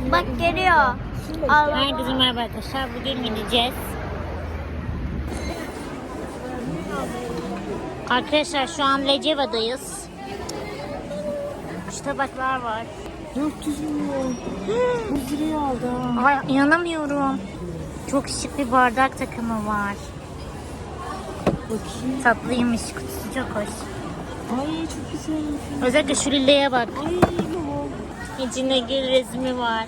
Bak geliyor. Allah. Herkese merhaba arkadaşlar. Bugün gideceğiz. Arkadaşlar şu an Leceva'dayız. Şu tabaklar var. 400 milyon. 100 liraya aldı ha. Ay inanamıyorum. Çok şık bir bardak takımı var. Bakayım. Tatlıymış. Kutusu çok hoş. Ay çok güzel. Özellikle şu lileye bak. Ay. İçinde gül resmi var.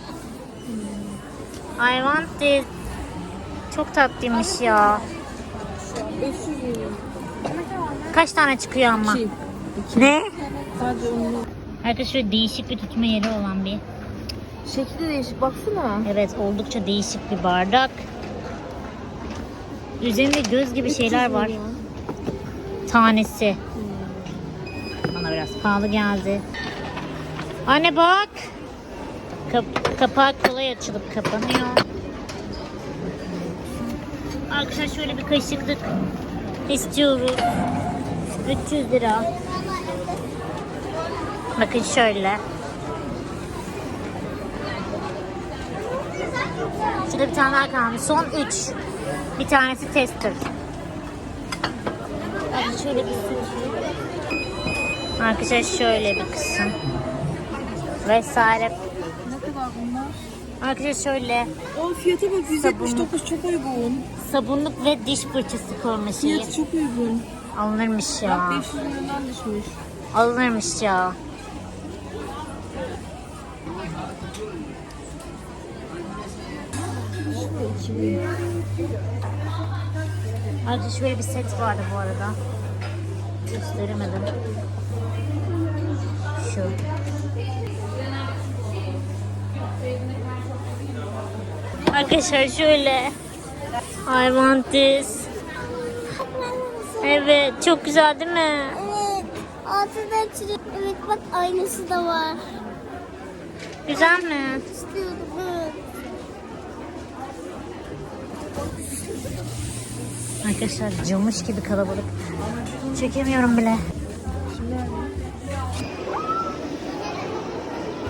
I want this. Çok tatlıymış ya. 500 milyon. Kaç tane çıkıyor ama? 2. Ne? Sadece onu. Arkadaşlar değişik bir tutma yeri olan bir. Şekli değişik baksana. Evet oldukça değişik bir bardak. Üzerinde göz gibi şeyler 300 var. Tanesi. Bana biraz pahalı geldi. Anne bak. Kap- kapağı kolay açılıp kapanıyor. Arkadaşlar şöyle bir kaşıklık istiyoruz. 300 lira. Bakın şöyle. Şurada bir tane daha kalmış. Son 3. Bir tanesi tester. Hadi şöyle bir Arkadaşlar şöyle bir kısım. Vesaire. Ne kadar bunlar? Arkadaşlar şöyle O fiyata bak 179 çok uygun. sabunluk ve diş fırçası koyma şeyi Fiyatı çok uygun. alınırmış ya. Bak 500 milyondan düşmüş. Alınırmış ya. Arkadaşlar şöyle bir set vardı bu arada. Gösteremedim. Şu. Arkadaşlar şöyle. I want this. Evet çok güzel değil mi? Evet. Altında çürük. Evet bak aynısı da var. Güzel mi? İstiyordum evet. Arkadaşlar camış gibi kalabalık. Çekemiyorum bile.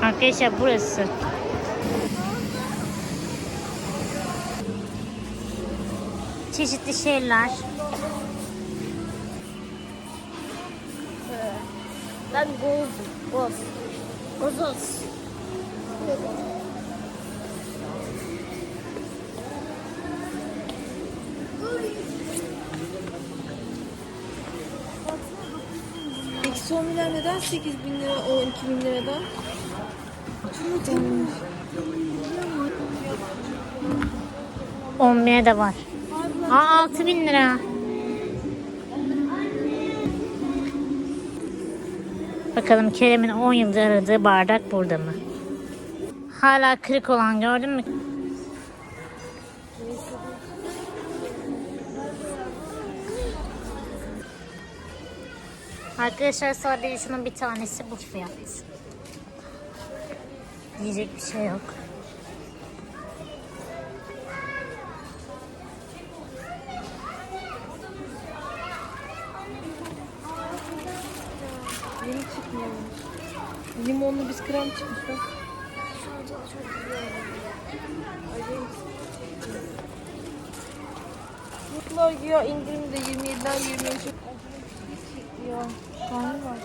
Arkadaşlar burası. Çeşitli şeyler. Ben goz. Goz. Gozoz. Peki son milyar neden 8 bin lira o 2 bin liradan? Utanmış. 10 bine de var. Aa 6 bin lira. Bakalım Kerem'in 10 yıldır aradığı bardak burada mı? Hala kırık olan gördün mü? Arkadaşlar sadece şunun bir tanesi bu fiyat. Diyecek bir şey yok. Yeni çıkmıyor. Limonlu bisküvim çıkmış bak. Mutlular ya indirimde 27'den 23'e. Ya karnı var.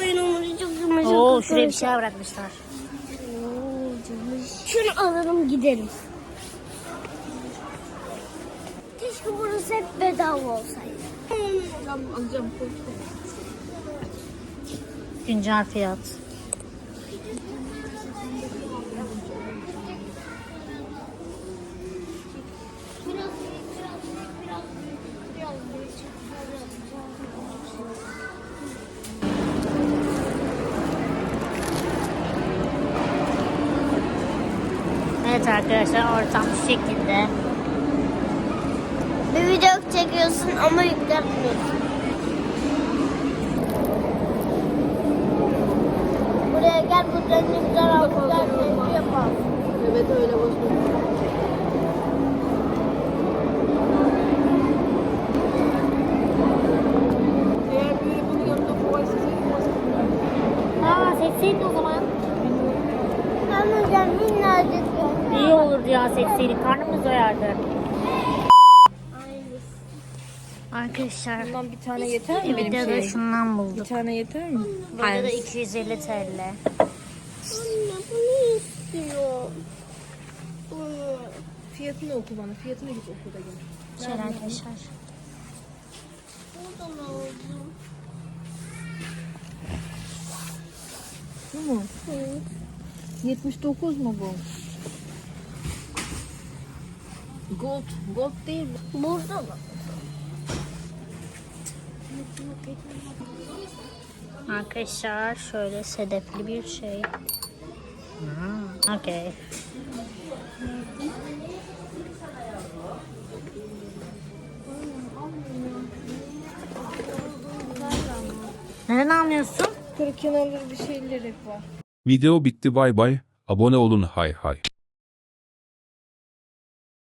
Ben onu. Oo şuraya bir şey bırakmışlar. Şunu alalım gidelim. Keşke burası hep bedava olsaydı. Güncel fiyat. Evet arkadaşlar ortam şu şekilde. Bir video çekiyorsun ama yükletmiyorsun. Buraya gel burada ne güzel hamburger keyfi yapalım. Evet öyle ses seçseydin o zaman. Ben hocam minnacık. İyi olurdu ya seçseydin. Karnımız doyardı. Arkadaşlar Bundan bir tane yeter mi benim bir de şey? şundan Bir bulduk. tane yeter mi? Burada da 250 TL. Anne bunu istiyorum. Bunu. Fiyatını oku bana. Fiyatını git oku da gel. Şöyle arkadaşlar. Buradan aldım. Bu mu? Hı. 79 mu bu? Gold. Gold değil. Burada mı? Arkadaşlar şöyle sedefli bir şey. Hmm, Okey. Neden almıyorsun? Kırık kenarları bir şeyler hep var. Video bitti bay bay. Abone olun hay hay.